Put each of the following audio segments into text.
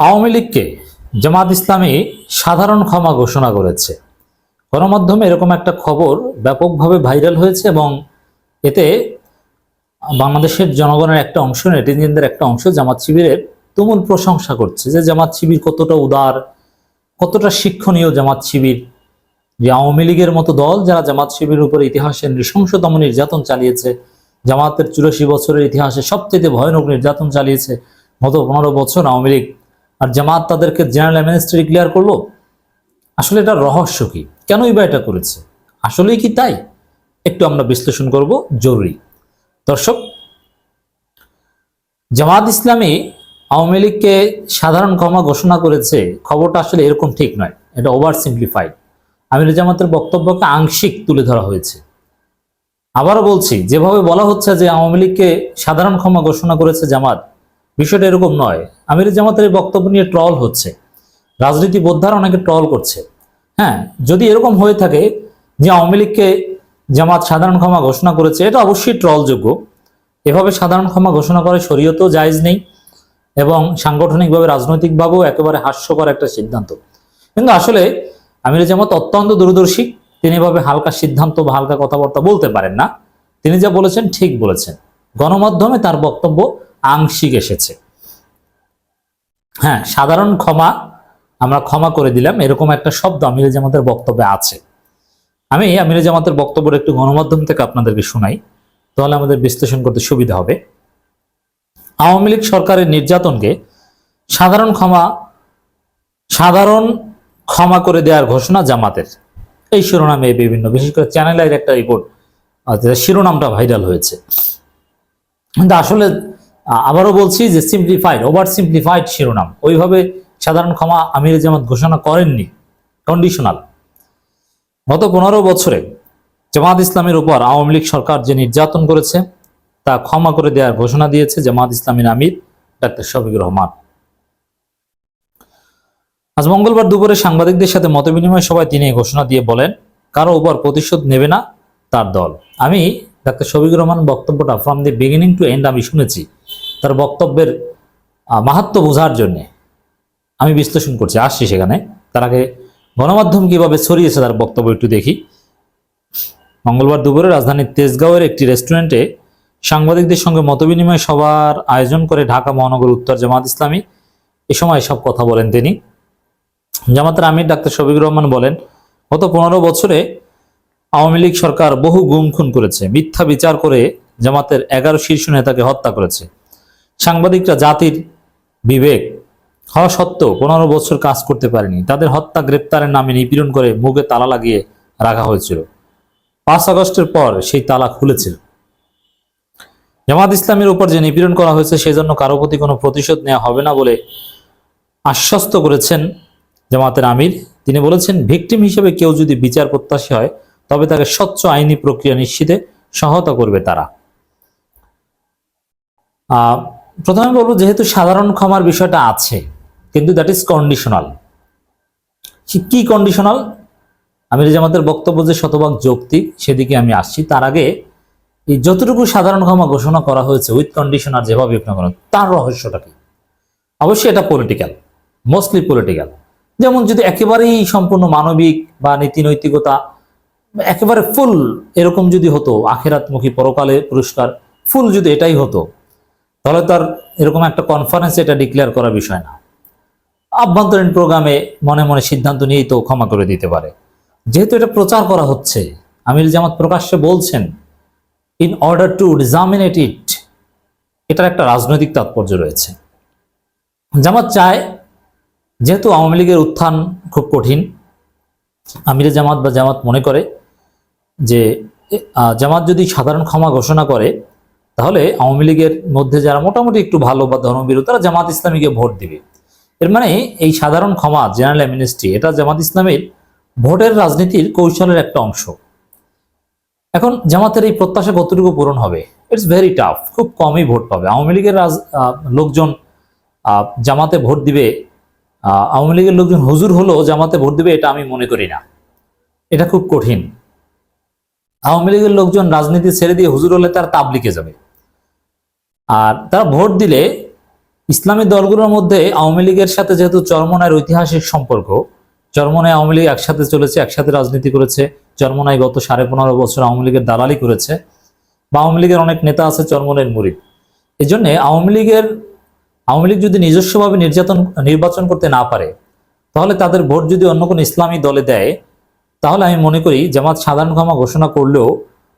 আওয়ামী লীগকে জামাত ইসলামী সাধারণ ক্ষমা ঘোষণা করেছে। গণমাধ্যমে এরকম একটা খবর ব্যাপকভাবে ভাইরাল হয়েছে এবং এতে বাংলাদেশের জনগণের একটা অংশ, নেটিজেনদের একটা অংশ জামাত শিবিরের তুমুল প্রশংসা করছে যে জামাত শিবির কতটা উদার, কতটা শিক্ষণীয় জামাত শিবির। যে আওয়ামী লীগের মতো দল যারা জামাত শিবিরের উপরে ইতিহাসের নৃশংসতম নির্যাতন চালিয়েছে, জামাতের চুরাশি বছরের ইতিহাসে সবচেয়ে ভয়ানক নির্যাতন চালিয়েছে গত পনেরো বছর আওয়ামী লীগ। আর জামাত তাদেরকে জেনারেল অ্যামনেস্টি ডিক্লেয়ার করল? আসলে এটা রহস্য কি? কেনই বা এটা করেছে? আসলেই কি তাই? একটু আমরা বিশ্লেষণ করব, জরুরি। দর্শক, জামাত ইসলামী আওয়ামী লীগকে সাধারণ ক্ষমা ঘোষণা করেছে। খবরটা আসলে এরকম ঠিক নয়। এটা ওভার সিম্পলিফাইড আমির জামাতের বক্তব্যকে আংশিক তুলে ধরা হয়েছে। আবারও বলছি, যেভাবে বলা হচ্ছে যে আওয়ামী লীগকে সাধারণ ক্ষমা ঘোষণা করেছে জামাত বিষয়টা এরকম নয়। আমির জামাতের বক্তব্য নিয়ে ট্রল হচ্ছে। রাজনীতি বোদ্ধারা অনেকে ট্রল করছে। হ্যাঁ যদি এরকম হয়ে থাকে যে আওয়ামী লীগকে জামাত সাধারণ ক্ষমা ঘোষণা করেছে, এটা অবশ্যই ট্রলযোগ্য। এভাবে সাধারণ ক্ষমা ঘোষণা করে শরীয়তেও জায়জ নেই এবং সাংগঠনিকভাবে রাজনৈতিকভাবেও একেবারে হাস্যকর একটা সিদ্ধান্ত। কিন্তু আসলে আমির জামাত অত্যন্ত দূরদর্শী। তিনি এভাবে হালকা সিদ্ধান্ত বা হালকা কথাবার্তা বলতে পারেন না। তিনি যা বলেছেন ঠিক বলেছেন। গণমাধ্যমে তার বক্তব্য আংশিক এসেছে। হ্যাঁ সাধারণ ক্ষমা আমরা ক্ষমা করে দিলাম, এরকম একটা শব্দ আমির জামাতের বক্তব্যে আছে। আমি আমির জামাতের বক্তব্যটা একটু গণমাধ্যম থেকে আপনাদেরকে শোনাই, তাহলে আমাদের বিশ্লেষণ করতে সুবিধা হবে। আওয়ামী লীগ সরকারের নির্যাতনকে সাধারণ ক্ষমা সাধারণ ক্ষমা করে দেওয়ার ঘোষণা জামাতের। এই শিরোনামে বিভিন্ন, বিশেষ করে চ্যানেলের একটা রিপোর্ট শিরোনামটা ভাইরাল হয়েছে। কিন্তু আসলে আবারও বলছি যে সিম্পলিফাইড ওভার সিম্পলিফাইড শিরোনাম। ওইভাবে সাধারণ ক্ষমা আমির জামাত ঘোষণা করেননি। কন্ডিশনাল গত পনেরো বছরে জামাত ইসলামের উপর আওয়ামী লীগ সরকার যে নির্যাতন করেছে, তা ক্ষমা করে দেওয়ার ঘোষণা দিয়েছে জামাত ইসলামীর আমির ডাক্তার শফিকুর রহমান। আজ মঙ্গলবার দুপুরে সাংবাদিকদের সাথে মতবিনিময় সভায় তিনি ঘোষণা দিয়ে বলেন, কারও উপর প্রতিশোধ নেবে না তার দল। আমি ডাক্তার শফিকুর রহমান বক্তব্যটা from the beginning to end আমি শুনেছি। তার বক্তব্যের আহ, মাহাত্ম্য বোঝার জন্যে আমি বিশ্লেষণ করছি। আসছি সেখানে। তার আগে গণমাধ্যম কীভাবে ছড়িয়েছে তার বক্তব্য একটু দেখি। মঙ্গলবার দুপুরে রাজধানীর তেজগাঁওয়ের একটি রেস্টুরেন্টে সাংবাদিকদের সঙ্গে মতবিনিময় সভার আয়োজন করে ঢাকা মহানগর উত্তর জামাত ইসলামী। এ সময় সব কথা বলেন তিনি। জামাতের আমির ডাক্তার শফিকুর রহমান বলেন গত পনেরো বছরে আওয়ামী লীগ সরকার বহু গুম খুন করেছে মিথ্যা বিচার করে জামাতের এগারো শীর্ষ নেতাকে হত্যা করেছে। সাংবাদিকরা জাতির বিবেক হওয়া সত্ত্বেও পনেরো বছর কাজ করতে পারেনি। তাদের হত্যা গ্রেপ্তারের নামে নিপীড়ন করে মুখে তালা লাগিয়ে রাখা হয়েছিল। পাঁচ আগস্টের পর সেই তালা খুলেছিল। জামাত ইসলামের উপর যে নিপীড়ন করা হয়েছে, সেজন্য কারও প্রতি কোনো প্রতিশোধ নেওয়া হবে না বলে আশ্বস্ত করেছেন জামাতের আমির। তিনি বলেছেন, ভিকটিম হিসেবে কেউ যদি বিচার প্রত্যাশী হয়, তবে তাকে স্বচ্ছ আইনি প্রক্রিয়া নিশ্চিতে সহায়তা করবে তারা। প্রথমে বলব যেহেতু সাধারণ ক্ষমার বিষয়টা আছে কিন্তু দ্যাট ইজ কন্ডিশনাল কি কন্ডিশনাল আমির আমাদের বক্তব্য যে শতভাগ যৌক্তিক সেদিকে আমি আসছি। তার আগে এই যতটুকু সাধারণ ক্ষমা ঘোষণা করা হয়েছে উইথ কন্ডিশনার যেভাবে হোক না কেন, তার রহস্যটা কি? অবশ্যই এটা পলিটিক্যাল মোস্টলি পলিটিক্যাল যেমন যদি একেবারেই সম্পূর্ণ মানবিক বা নীতি নৈতিকতা একেবারে ফুল এরকম যদি হতো আখেরাতমুখী পরকালে পুরস্কার ফুল যদি এটাই হতো তাহলে তার এরকম একটা কনফারেন্সে এটা ডিক্লেয়ার করার বিষয় না। আভ্যন্তরীণ প্রোগ্রামে মনে মনে সিদ্ধান্ত নিয়েই তো ক্ষমা করে দিতে পারে। যেহেতু এটা প্রচার করা হচ্ছে আমির জামাত প্রকাশ্যে বলছেন in order to disseminate it এটার একটা রাজনৈতিক তাৎপর্য রয়েছে। জামাত চায়, যেহেতু আওয়ামী লীগের উত্থান খুব কঠিন, আমিরে জামাত বা জামাত মনে করে যে জামাত যদি সাধারণ ক্ষমা ঘোষণা করে তাহলে আওয়ামী লীগের মধ্যে যারা মোটামুটি একটু ভালো বা ধর্মবিরোধী তারা জামাত ইসলামীকে ভোট দিবে। এর মানে এই সাধারণ ক্ষমা, জেনারেল অ্যামিনিস্ট্রি এটা জামাত ইসলামের ভোটের রাজনীতির কৌশলের একটা অংশ। এখন জামাতের এই প্রত্যাশা কতটুকু পূরণ হবে? ইটস ভেরি টাফ খুব কমই ভোট পাবে। আওয়ামী লীগের রাজ লোকজন জামাতে ভোট দিবে আওয়ামী লীগের লোকজন হুজুর হলো জামাতে ভোট দিবে, এটা আমি মনে করি না। এটা খুব কঠিন। আওয়ামী লীগের লোকজন রাজনীতি ছেড়ে দিয়ে হুজুর হলে তারা তাবলিকে যাবে। আর তারা ভোট দিলে ইসলামী দলগুলোর মধ্যে আওয়ামী লীগের সাথে যেহেতু চরমনায়ের ঐতিহাসিক সম্পর্ক চরমনায় আওয়ামী লীগ একসাথে চলেছে, একসাথে রাজনীতি করেছে চরমনায় গত সাড়ে পনেরো বছর আওয়ামী লীগের দালালি করেছে বা আওয়ামী লীগের অনেক নেতা আছে চরমনের মুরিদ। এই জন্যে আওয়ামী লীগের, আওয়ামী লীগ যদি নিজস্বভাবে নির্যাতন, নির্বাচন করতে না পারে, তাহলে তাদের ভোট যদি অন্য কোনো ইসলামী দলে দেয়, তাহলে আমি মনে করি জামাত সাধারণ ক্ষমা ঘোষণা করলেও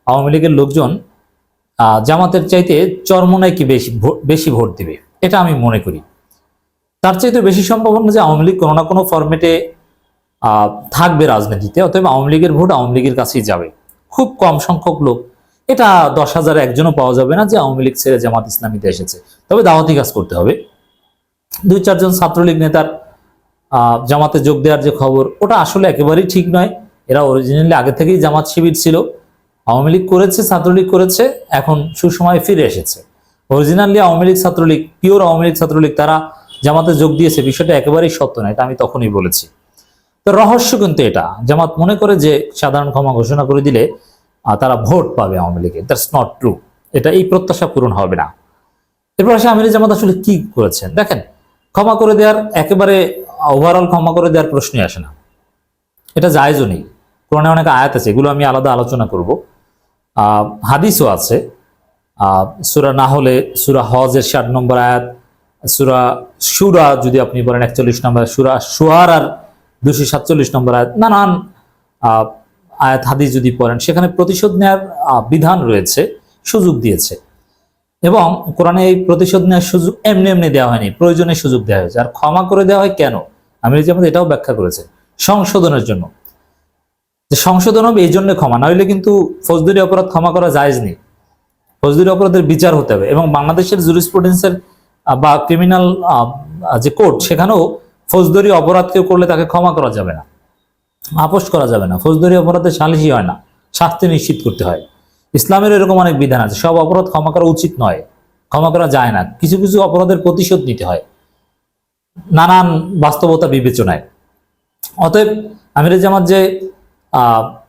আওয়ামী লীগের লোকজন জামাতের চাইতে চরমনায় কি বেশি বেশি ভোট দিবে? এটা আমি মনে করি। তার চাইতে বেশি সম্ভাবনা যে আওয়ামী লীগ কোনো না কোনো ফরম্যাটে থাকবে রাজনীতিতে, অতএব আওয়ামী লীগের ভোট আওয়ামী লীগের কাছেই যাবে। খুব কম সংখ্যক লোক। এটা দশ হাজার একজনও পাওয়া যাবে না যে আওয়ামী লীগ ছেড়ে জামাত ইসলামীতে এসেছে। তবে দাওয়াতি কাজ করতে হবে। দুই চারজন ছাত্রলীগ নেতার জামাতে যোগ দেওয়ার যে খবর, ওটা আসলে একেবারেই ঠিক নয়। এরা অরিজিনালি আগে থেকেই জামাত শিবির ছিল। আওয়ামী লীগ করেছে, ছাত্রলীগ করেছে, এখন সুসময়ে ফিরে এসেছে। অরিজিনালি আওয়ামী লীগ, ছাত্রলীগ পিওর আওয়ামী লীগ, ছাত্রলীগ, তারা জামাতে যোগ দিয়েছে, বিষয়টা একেবারেই সত্য নয়, এটা আমি তখনই বলেছি। তো রহস্য কিন্তু এটা, জামাত মনে করে যে সাধারণ ক্ষমা ঘোষণা করে দিলে তারা ভোট পাবে আওয়ামী লীগের দ্যাটস নট ট্রু এটা এই প্রত্যাশা পূরণ হবে না। এরপর আসে আমির জামাত আসলে কি করেছেন? দেখেন, ক্ষমা করে দেওয়ার একেবারে ওভারঅল ক্ষমা করে দেওয়ার প্রশ্নই আসে না। এটা জায়জও নেই, কোরআনে অনেক আয়াত আছে, এগুলো আমি আলাদা আলোচনা করব। হাদিসও আছে। সুরা না হলে সুরা হজের ষাট নম্বর আয়াত, সুরা সুরা যদি আপনি বলেন একচল্লিশ নম্বর সুরা সুহার আর দুশো সাতচল্লিশ নম্বর আয়াত, নানান আয়াত, হাদিস যদি পড়েন, সেখানে প্রতিশোধ নেওয়ার বিধান রয়েছে, সুযোগ দিয়েছে। এবং কোরআনে এই প্রতিশোধ নেওয়ার সুযোগ এমনি এমনি দেওয়া হয়নি, প্রয়োজনে সুযোগ দেওয়া হয়েছে। আর ক্ষমা করে দেওয়া হয় কেন? আমি যেমন এটাও ব্যাখ্যা করেছে, সংশোধনের জন্য। যে সংশোধন হবে এই জন্য ক্ষমা নইলে কিন্তু ফৌজদারি অপরাধ ক্ষমা করা জায়েজ নেই। ফৌজদারি অপরাধের বিচার হতে হবে এবং বাংলাদেশের জুরিসপ্রুডেন্সের বা ক্রিমিনাল যে কোর্ট সেখানেও ফৌজদারি অপরাধ কেউ করলে তাকে ক্ষমা করা যাবে না। আপোষ করা যাবে না। ফৌজদারি অপরাধে সালিশি হয় না। শাস্তি নিশ্চিত করতে হয়। ইসলামের এরকম অনেক বিধান আছে। সব অপরাধ ক্ষমা করা উচিত নয়। ক্ষমা করা যায় না। কিছু কিছু অপরাধের প্রতিশোধ নিতে হয়। নানান বাস্তবতা বিবেচনায়। অতএব আমির যে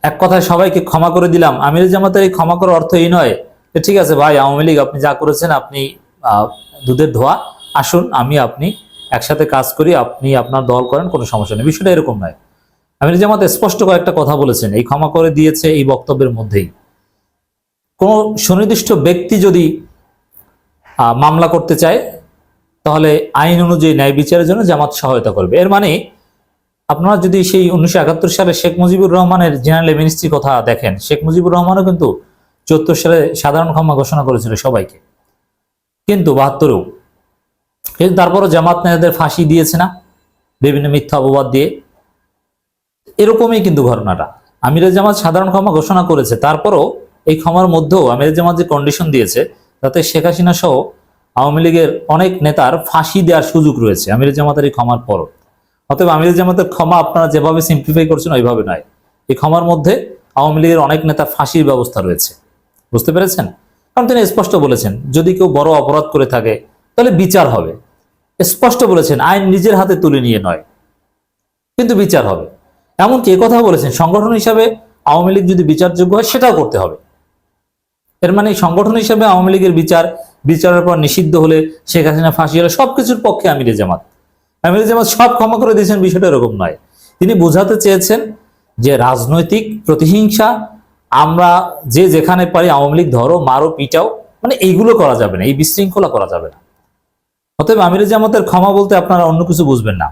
এক কথায় সবাইকে ক্ষমা করে দিলাম। আমির জামাতের এই ক্ষমা করার অর্থ এই নয় ঠিক আছে ভাই, আওয়ামী লীগ, আপনি যা করেছেন, আপনি দুধের ধোয়া, আসুন, আমি, আপনি একসাথে কাজ করি, আপনি আপনার দল করেন, কোনো সমস্যা নেই। বিষয়টা এরকম নয়। আমির জামাত স্পষ্ট কয়েকটা কথা বলেছেন, এই ক্ষমা করে দিয়েছে এই বক্তব্যের মধ্যেই। কোনো সুনির্দিষ্ট ব্যক্তি যদি মামলা করতে চায়, তাহলে আইন অনুযায়ী ন্যায় বিচারের জন্য জামাত সহায়তা করবে। এর মানে আপনারা যদি সেই উনিশশো একাত্তর সালে শেখ মুজিবুর রহমানের জেনারেল মিনিস্ট্রির কথা দেখেন, শেখ মুজিবুর রহমানও কিন্তু চুয়াত্তর সালে সাধারণ ক্ষমা ঘোষণা করেছিল সবাইকে। কিন্তু বাহাত্তরেও। কিন্তু তারপরও জামাত নেতাদের ফাঁসি দিয়েছে না, বিভিন্ন মিথ্যা অপবাদ দিয়ে। এরকমই কিন্তু ঘটনাটা। আমিরের জামাত সাধারণ ক্ষমা ঘোষণা করেছে, তারপরও এই ক্ষমার মধ্যেও আমিরের জামাত যে কন্ডিশন দিয়েছে, তাতে শেখ হাসিনা সহ আওয়ামী লীগের অনেক নেতার ফাঁসি দেওয়ার সুযোগ রয়েছে আমিরের জামাতের এই ক্ষমার পরও। অতএব আমিরের জামাতের ক্ষমা আপনারা যেভাবে সিম্পলিফাই করছেন ওইভাবে নয়। এই ক্ষমার মধ্যে আওয়ামী লীগের অনেক নেতা ফাঁসির ব্যবস্থা রয়েছে। বুঝতে পেরেছেন? কারণ তিনি স্পষ্ট বলেছেন, যদি কেউ বড় অপরাধ করে থাকে, তাহলে বিচার হবে। স্পষ্ট বলেছেন, আইন নিজের হাতে তুলে নিয়ে নয়, কিন্তু বিচার হবে। এমনকি কথা বলেছেন, সংগঠন হিসাবে আওয়ামী লীগ যদি বিচারযোগ্য হয়, সেটাও করতে হবে। এর মানে সংগঠন হিসাবে আওয়ামী লীগের বিচার, বিচারের পর নিষিদ্ধ হলে শেখ হাসিনা ফাঁসি হলে সবকিছুর পক্ষে আমিরে জামাত। আমিরে জামাত সব ক্ষমা করে দিয়েছেন, বিষয়টা এরকম নয়। তিনি বোঝাতে চেয়েছেন যে রাজনৈতিক প্রতিহিংসা, আমরা যে যেখানে পারি আওয়ামী লীগ ধরো, মারো, পিটাও মানে এইগুলো করা যাবে না, এই বিশৃঙ্খলা করা যাবে না। অতএব আমিরে জামাতের ক্ষমা বলতে আপনারা অন্য কিছু বুঝবেন না।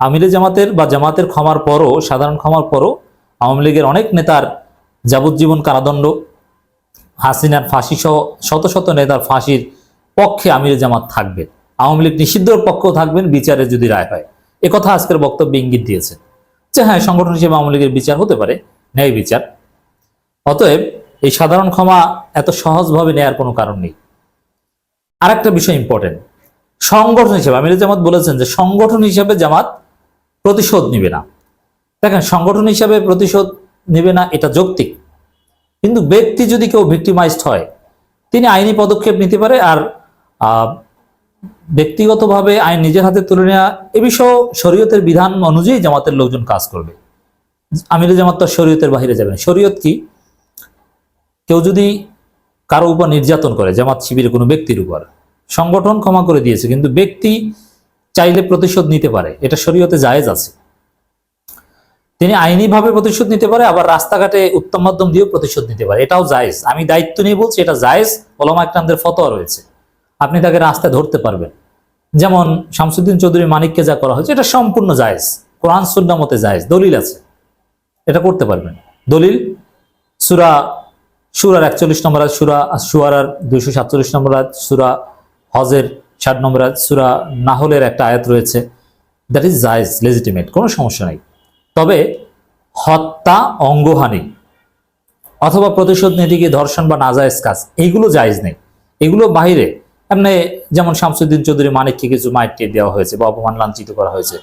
আমিরে জামাতের বা জামাতের ক্ষমার পরও, সাধারণ ক্ষমার পরও আওয়ামী লীগের অনেক নেতার যাবজ্জীবন কারাদণ্ড, হাসিনার ফাঁসি সহ শত শত নেতার ফাঁসির পক্ষে আমিরে জামাত থাকবে। আওয়ামী লীগ নিষিদ্ধর পক্ষেও থাকবেন, বিচারে যদি রায় হয়। একথা আজকের বক্তব্যে ইঙ্গিত দিয়েছে যে হ্যাঁ সংগঠন হিসেবে আওয়ামী লীগের বিচার হতে পারে, ন্যায় বিচার। অতএব এই সাধারণ ক্ষমা এত সহজভাবে নেয়ার কোনো কারণ নেই। আর একটা বিষয় ইম্পর্টেন্ট সংগঠন হিসেবে, আমির জামাত বলেছেন যে, সংগঠন হিসেবে জামাত প্রতিশোধ নিবে না। দেখেন, সংগঠন হিসাবে প্রতিশোধ নেবে না, এটা যৌক্তিক। কিন্তু ব্যক্তি যদি কেউ ভিক্টিমাইজড হয়, তিনি আইনি পদক্ষেপ নিতে পারে আর ব্যক্তিগতভাবে আইন নিজের হাতে তুলে নেওয়া এ বিষয়ে শরীয়তের বিধান অনুযায়ী জামাতের লোকজন কাজ করবে। আমির জামাত তো শরীয়তের বাইরে যাবে না। শরীয়ত কি? কেউ যদি কারও উপর নির্যাতন করে, জামাত শিবিরের কোনো ব্যক্তির উপর, সংগঠন ক্ষমা করে দিয়েছে, কিন্তু ব্যক্তি চাইলে প্রতিশোধ নিতে পারে, এটা শরীয়তে জায়েজ আছে। তিনি আইনিভাবে প্রতিশোধ নিতে পারে, আবার রাস্তাঘাটে উত্তম মাধ্যম দিয়েও প্রতিশোধ নিতে পারে, এটাও জায়েজ। আমি দায়িত্ব নিয়ে বলছি, এটা জায়েজ। ওলামা একরামদের ফতোয়া রয়েছে। আপনি তাকে রাস্তায় ধরতে পারবেন। যেমন শামসুদ্দিন চৌধুরী মানিককে যা করা হয়েছে এটা সম্পূর্ণ জায়েজ। কোরআন সুন্না মতে জায়েজ। দলিল আছে। এটা করতে পারবেন। দলিল সুরা সুরার একচল্লিশ নম্বর আজ সুরা সুয়ারার দুইশো সাতচল্লিশ নম্বর আয়াত, সুরা হজের ষাট নম্বর আয়াত, সুরা নাহলের একটা আয়াত রয়েছে। দ্যাট ইজ জায়েজ লেজিটিমেট কোনো সমস্যা নেই। তবে হত্যা অঙ্গহানি অথবা প্রতিশোধ নীতি গিয়ে ধর্ষণ বা নাজায়েজ কাজ এইগুলো জায়েজ নেই। এগুলো বাইরে এমনি যেমন শামসুদ্দিন চৌধুরী মানিককে কিছু মাইটিয়ে দেওয়া হয়েছে বা অপমান লাঞ্ছিত করা হয়েছে।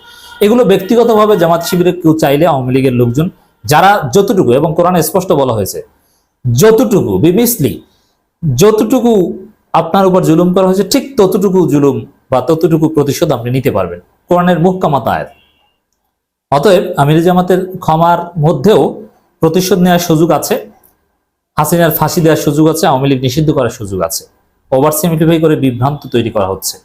এগুলো ব্যক্তিগতভাবে জামাত শিবিরে কেউ চাইলে আওয়ামী লীগের লোকজন, যারা যতটুকু, এবং কোরআনে স্পষ্ট বলা হয়েছে, যতটুকু, বিমিসলি, যতটুকু আপনার উপর জুলুম করা হয়েছে, ঠিক ততটুকু জুলুম বা ততটুকু প্রতিশোধ আপনি নিতে পারবেন। কোরআনের মুহকামাত আয়াত অতএব আমির জামাতের ক্ষমার মধ্যেও প্রতিশোধ নেওয়ার সুযোগ আছে, হাসিনার ফাঁসি দেওয়ার সুযোগ আছে, আওয়ামী লীগ নিষিদ্ধ করার সুযোগ আছে। ওভার সিমিলিফাই করে বিভ্রান্ত তৈরি করা হচ্ছে।